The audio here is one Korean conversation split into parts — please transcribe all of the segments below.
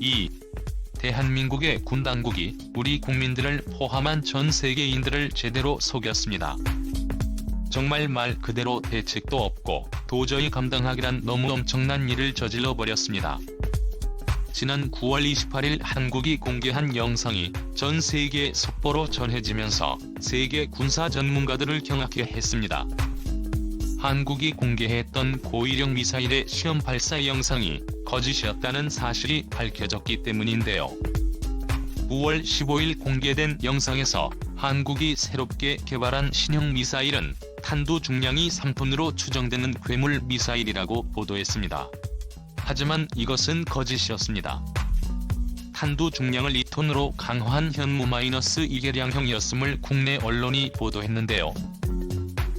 2. 대한민국의 군 당국이 우리 국민들을 포함한 전 세계인들을 제대로 속였습니다. 정말 말 그대로 대책도 없고 도저히 감당하기란 너무 엄청난 일을 저질러 버렸습니다. 지난 9월 28일 한국이 공개한 영상이 전 세계 속보로 전해지면서 세계 군사 전문가들을 경악해 했습니다. 한국이 공개했던 고위력 미사일의 시험 발사 영상이 거짓이었다는 사실이 밝혀졌기 때문인데요. 9월 15일 공개된 영상에서 한국이 새롭게 개발한 신형 미사일은 탄두 중량이 3톤으로 추정되는 괴물 미사일이라고 보도했습니다. 하지만 이것은 거짓이었습니다. 탄두 중량을 2톤으로 강화한 현무 마이너스 2개량형이었음을 국내 언론이 보도했는데요.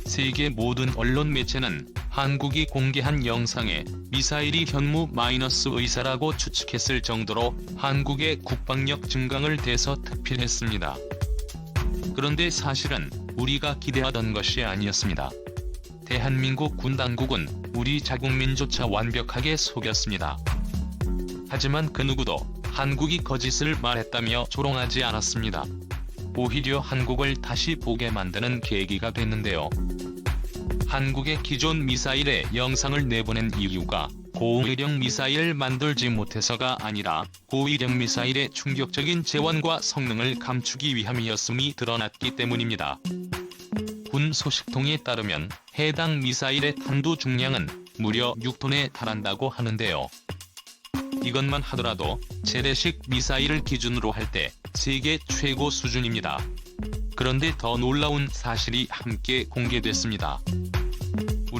세계 모든 언론 매체는 한국이 공개한 영상에 미사일이 현무 마이너스 의사라고 추측했을 정도로 한국의 국방력 증강을 대서특필했습니다. 그런데 사실은 우리가 기대하던 것이 아니었습니다. 대한민국 군 당국은 우리 자국민조차 완벽하게 속였습니다. 하지만 그 누구도 한국이 거짓을 말했다며 조롱하지 않았습니다. 오히려 한국을 다시 보게 만드는 계기가 됐는데요. 한국의 기존 미사일에 영상을 내보낸 이유가 고위력 미사일을 만들지 못해서가 아니라 고위력 미사일의 충격적인 재원과 성능을 감추기 위함이었음이 드러났기 때문입니다. 군 소식통에 따르면 해당 미사일의 탄두 중량은 무려 6톤에 달한다고 하는데요. 이것만 하더라도 재래식 미사일을 기준으로 할 때 세계 최고 수준입니다. 그런데 더 놀라운 사실이 함께 공개됐습니다.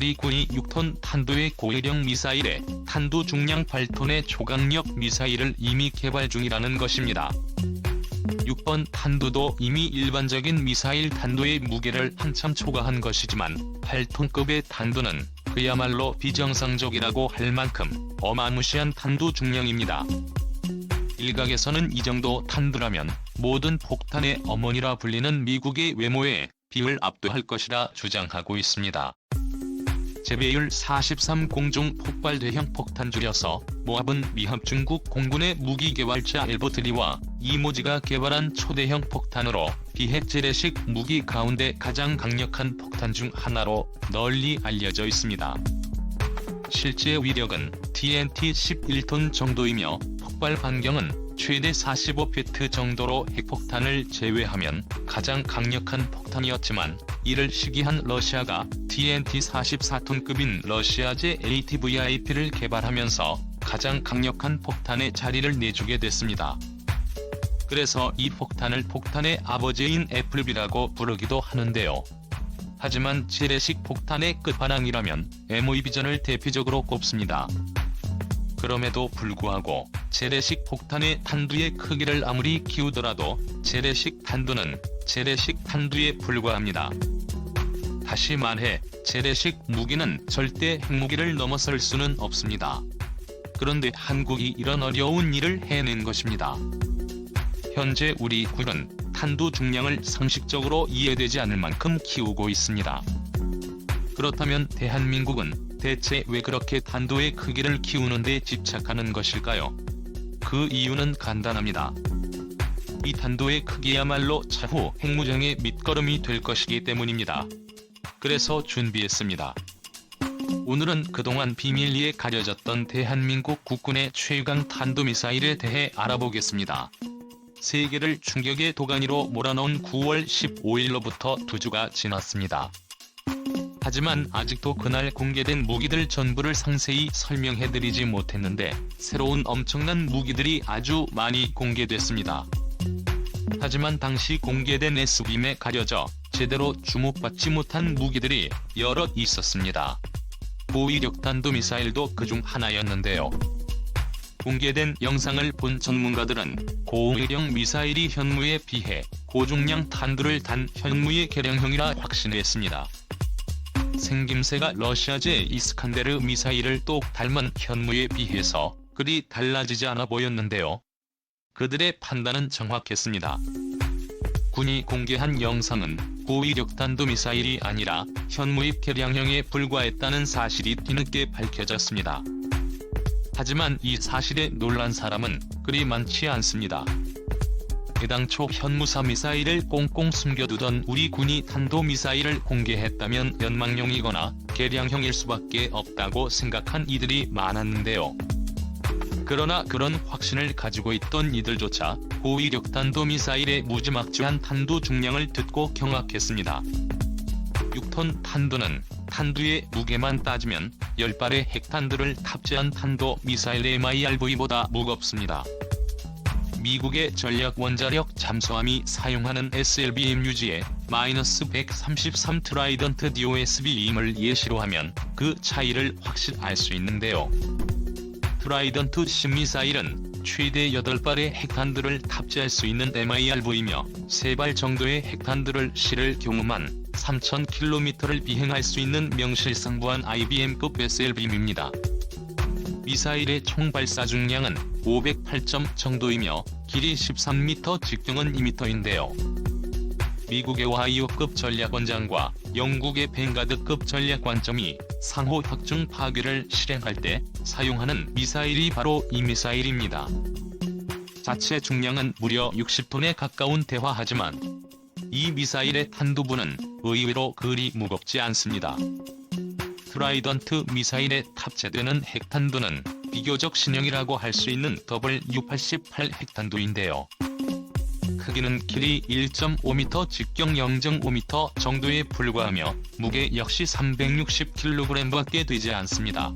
우리 군이 6톤 탄두의 고위력 미사일에 탄두 중량 8톤의 초강력 미사일을 이미 개발 중이라는 것입니다. 6번 탄두도 이미 일반적인 미사일 탄두의 무게를 한참 초과한 것이지만 8톤급의 탄두는 그야말로 비정상적이라고 할 만큼 어마무시한 탄두 중량입니다. 일각에서는 이 정도 탄두라면 모든 폭탄의 어머니라 불리는 미국의 외모에 비을 압도할 것이라 주장하고 있습니다. 재배율 43 공중 폭발 대형 폭탄 줄여서 모압은 미합 중국 공군의 무기 개발자 엘버트리와 이모지가 개발한 초대형 폭탄으로 비핵 재래식 무기 가운데 가장 강력한 폭탄 중 하나로 널리 알려져 있습니다. 실제 위력은 TNT 11톤 정도이며 폭발 반경은 최대 45피트 정도로 핵폭탄을 제외하면 가장 강력한 폭탄이었지만 이를 시기한 러시아가 TNT 44톤급인 러시아제 ATVIP를 개발하면서 가장 강력한 폭탄의 자리를 내주게 됐습니다. 그래서 이 폭탄을 폭탄의 아버지인 애플비라고 부르기도 하는데요. 하지만 재래식 폭탄의 끝판왕이라면 MOE 비전을 대표적으로 꼽습니다. 그럼에도 불구하고 재래식 폭탄의 탄두의 크기를 아무리 키우더라도 재래식 탄두는 재래식 탄두에 불과합니다. 다시 말해 재래식 무기는 절대 핵무기를 넘어설 수는 없습니다. 그런데 한국이 이런 어려운 일을 해낸 것입니다. 현재 우리 군은 탄두 중량을 상식적으로 이해되지 않을 만큼 키우고 있습니다. 그렇다면 대한민국은 대체 왜 그렇게 탄두의 크기를 키우는데 집착하는 것일까요? 그 이유는 간단합니다. 이 탄두의 크기야말로 차후 핵무장의 밑거름이 될 것이기 때문입니다. 그래서 준비했습니다. 오늘은 그동안 비밀리에 가려졌던 대한민국 국군의 최강 탄도미사일에 대해 알아보겠습니다. 세계를 충격의 도가니로 몰아넣은 9월 15일로부터 두 주가 지났습니다. 하지만 아직도 그날 공개된 무기들 전부를 상세히 설명해드리지 못했는데 새로운 엄청난 무기들이 아주 많이 공개됐습니다. 하지만 당시 공개된 SB임에 가려져 제대로 주목받지 못한 무기들이 여럿 있었습니다. 고위력 탄도 미사일도 그중 하나였는데요. 공개된 영상을 본 전문가들은 고위력 미사일이 현무에 비해 고중량 탄두를 단 현무의 개량형이라 확신했습니다. 생김새가 러시아제 이스칸데르 미사일을 똑 닮은 현무에 비해서 그리 달라지지 않아 보였는데요. 그들의 판단은 정확했습니다. 군이 공개한 영상은 고위력 탄도 미사일이 아니라 현무입 개량형에 불과했다는 사실이 뒤늦게 밝혀졌습니다. 하지만 이 사실에 놀란 사람은 그리 많지 않습니다. 애당초 현무사 미사일을 꽁꽁 숨겨두던 우리 군이 탄도미사일을 공개했다면 연망용이거나 개량형일 수밖에 없다고 생각한 이들이 많았는데요. 그러나 그런 확신을 가지고 있던 이들조차 고위력 탄도미사일의 무지막지한 탄두 중량을 듣고 경악했습니다. 6톤 탄두는 탄두의 무게만 따지면 10발의 핵탄두를 탑재한 탄도 미사일 MIRV보다 무겁습니다. 미국의 전략 원자력 잠수함이 사용하는 SLBM 유지의 마이너스 133 트라이던트 DOSB임을 예시로 하면 그 차이를 확실 알수 있는데요. 트라이던트 신미사일은 최대 8발의 핵탄두를 탑재할 수 있는 MIRV이며 3발 정도의 핵탄두를 실을 경우만 3,000km를 비행할 수 있는 명실상부한 IBM급 SLB임입니다. 미사일의 총 발사 중량은 508점 정도이며 길이 13m 직경은 2m인데요. 미국의 와이오급 전략원장과 영국의 벵가드급 전략관점이 상호 협중 파괴를 실행할 때 사용하는 미사일이 바로 이 미사일입니다. 자체 중량은 무려 60톤에 가까운 대화하지만 이 미사일의 탄두부는 의외로 그리 무겁지 않습니다. 트라이던트 미사일에 탑재되는 핵탄두는 비교적 신형이라고 할 수 있는 W88 핵탄두인데요. 크기는 길이 1.5m, 직경 0.5m 정도에 불과하며 무게 역시 360kg밖에 되지 않습니다.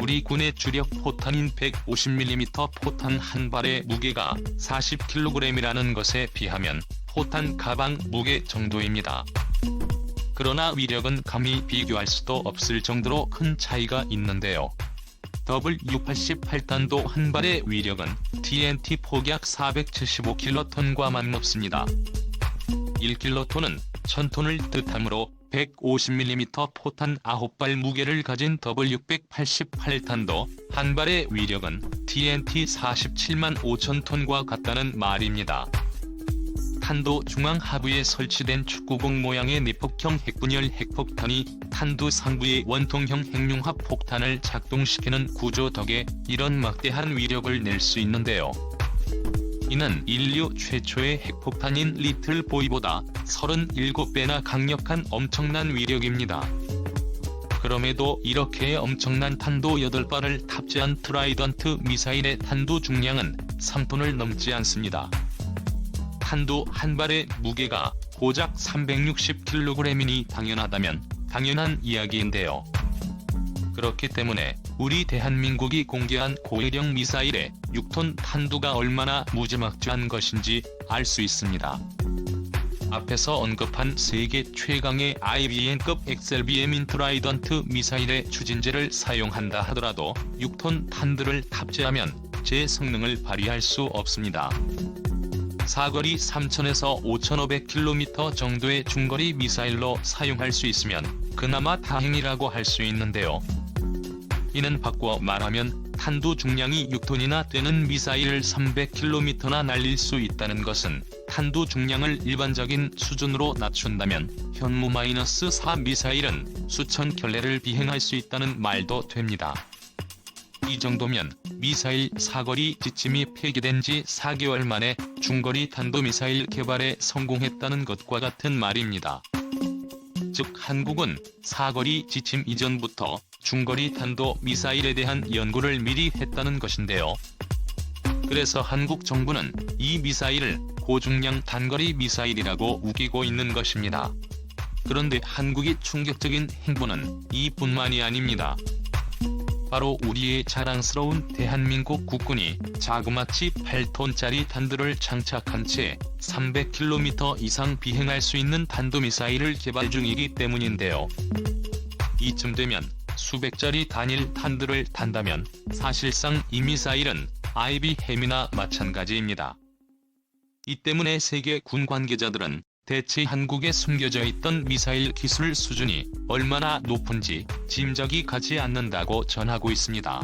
우리 군의 주력 포탄인 150mm 포탄 한 발의 무게가 40kg이라는 것에 비하면 포탄 가방 무게 정도입니다. 그러나 위력은 감히 비교할 수도 없을 정도로 큰 차이가 있는데요. W88탄도 한 발의 위력은 TNT 폭약 475킬로톤과 맞먹습니다. 1킬로톤은 1000톤을 뜻하므로 150mm 포탄 9발 무게를 가진 W188탄도 한 발의 위력은 TNT 47만 5천 톤과 같다는 말입니다. 탄도 중앙 하부에 설치된 축구공 모양의 내폭형 핵분열 핵폭탄이 탄두 상부의 원통형 핵융합 폭탄을 작동시키는 구조 덕에 이런 막대한 위력을 낼 수 있는데요. 이는 인류 최초의 핵폭탄인 리틀 보이보다 37배나 강력한 엄청난 위력입니다. 그럼에도 이렇게 엄청난 탄도 8발을 탑재한 트라이던트 미사일의 탄두 중량은 3톤을 넘지 않습니다. 탄두 한 발의 무게가 고작 360kg이니 당연하다면 당연한 이야기인데요. 그렇기 때문에 우리 대한민국이 공개한 고위력 미사일의 6톤 탄두가 얼마나 무지막지한 것인지 알 수 있습니다. 앞에서 언급한 세계 최강의 IBM급 XLBM인 트라이던트 미사일의 추진제를 사용한다 하더라도 6톤 탄두를 탑재하면 제 성능을 발휘할 수 없습니다. 사거리 3,000에서 5,500km 정도의 중거리 미사일로 사용할 수 있으면 그나마 다행이라고 할 수 있는데요. 이는 바꿔 말하면 탄두 중량이 6톤이나 되는 미사일을 300km나 날릴 수 있다는 것은 탄두 중량을 일반적인 수준으로 낮춘다면 현무-4 미사일은 수천 켤레를 비행할 수 있다는 말도 됩니다. 이 정도면 미사일 사거리 지침이 폐기된 지 4개월 만에 중거리 탄도미사일 개발에 성공했다는 것과 같은 말입니다. 즉 한국은 사거리 지침 이전부터 중거리 탄도 미사일에 대한 연구를 미리 했다는 것인데요. 그래서 한국 정부는 이 미사일을 고중량 단거리 미사일이라고 우기고 있는 것입니다. 그런데 한국이 충격적인 행보는 이뿐만이 아닙니다. 바로 우리의 자랑스러운 대한민국 국군이 자그마치 8톤짜리 탄두를 장착한 채 300km 이상 비행할 수 있는 탄도미사일을 개발 중이기 때문인데요. 이쯤 되면 수백짜리 단일 탄두를 탄다면 사실상 이 미사일은 IB햄이나 마찬가지입니다. 이 때문에 세계 군 관계자들은 대체 한국에 숨겨져 있던 미사일 기술 수준이 얼마나 높은지 짐작이 가지 않는다고 전하고 있습니다.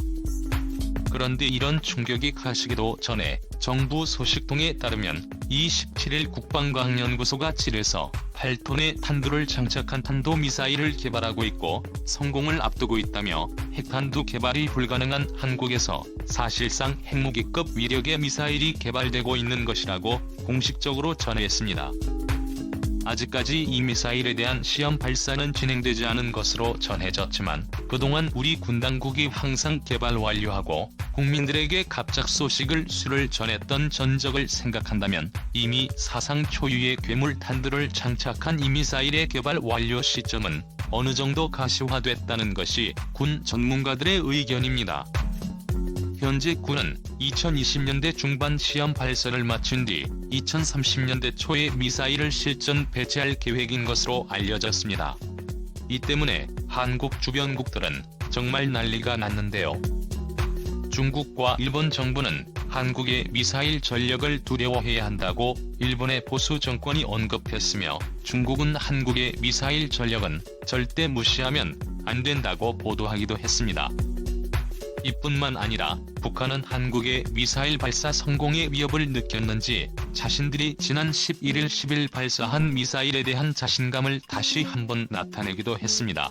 그런데 이런 충격이 가시기도 전에 정부 소식통에 따르면 27일 국방과학연구소가 질에서 8톤의 탄두를 장착한 탄도미사일을 개발하고 있고 성공을 앞두고 있다며 핵탄두 개발이 불가능한 한국에서 사실상 핵무기급 위력의 미사일이 개발되고 있는 것이라고 공식적으로 전했습니다. 아직까지 이 미사일에 대한 시험 발사는 진행되지 않은 것으로 전해졌지만 그동안 우리 군 당국이 항상 개발 완료하고 국민들에게 갑작 소식을 수를 전했던 전적을 생각한다면 이미 사상 초유의 괴물 탄두를 장착한 이 미사일의 개발 완료 시점은 어느 정도 가시화됐다는 것이 군 전문가들의 의견입니다. 현재 군은 2020년대 중반 시험 발사를 마친 뒤 2030년대 초에 미사일을 실전 배치할 계획인 것으로 알려졌습니다. 이 때문에 한국 주변국들은 정말 난리가 났는데요. 중국과 일본 정부는 한국의 미사일 전력을 두려워해야 한다고 일본의 보수 정권이 언급했으며 중국은 한국의 미사일 전력은 절대 무시하면 안 된다고 보도하기도 했습니다. 이뿐만 아니라 북한은 한국의 미사일 발사 성공의 위협을 느꼈는지 자신들이 지난 11일 10일 발사한 미사일에 대한 자신감을 다시 한번 나타내기도 했습니다.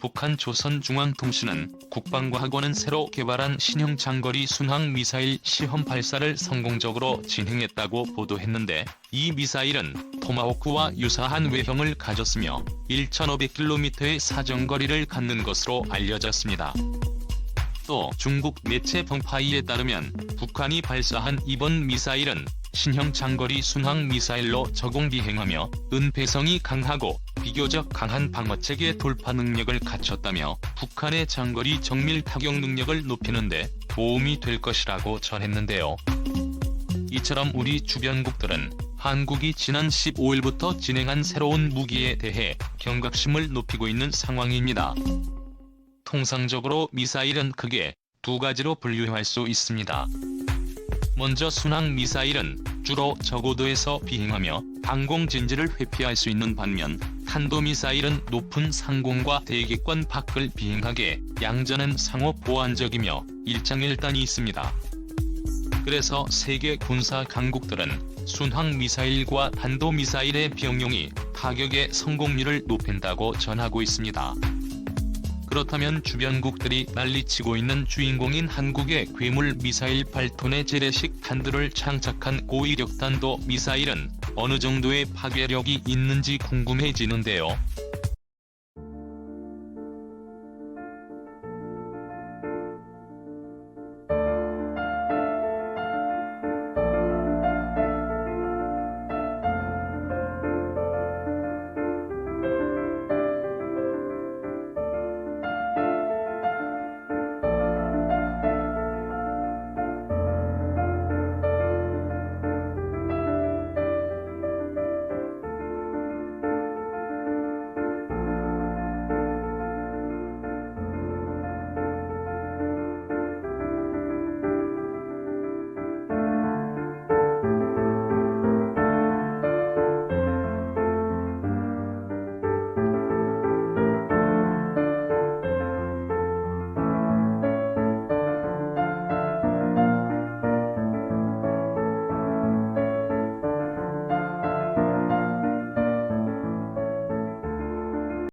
북한 조선중앙통신은 국방과학원은 새로 개발한 신형 장거리 순항 미사일 시험 발사를 성공적으로 진행했다고 보도했는데 이 미사일은 토마호크와 유사한 외형을 가졌으며 1,500km의 사정거리를 갖는 것으로 알려졌습니다. 또 중국 매체 펑파이에 따르면 북한이 발사한 이번 미사일은 신형 장거리 순항 미사일로 저공 비행하며 은폐성이 강하고 비교적 강한 방어체계 돌파 능력을 갖췄다며 북한의 장거리 정밀 타격 능력을 높이는데 도움이 될 것이라고 전했는데요. 이처럼 우리 주변국들은 한국이 지난 15일부터 진행한 새로운 무기에 대해 경각심을 높이고 있는 상황입니다. 통상적으로 미사일은 크게 두 가지로 분류할 수 있습니다. 먼저 순항 미사일은 주로 저고도에서 비행하며 항공 진지를 회피할 수 있는 반면 탄도미사일은 높은 상공과 대기권 밖을 비행하게 양전은 상호 보완적이며 일장일단이 있습니다. 그래서 세계 군사 강국들은 순항 미사일과 탄도 미사일의 병용이 타격의 성공률을 높인다고 전하고 있습니다. 그렇다면 주변국들이 난리치고 있는 주인공인 한국의 괴물 미사일 8톤의 재래식 탄두를 장착한 고위력 탄도 미사일은 어느 정도의 파괴력이 있는지 궁금해지는데요.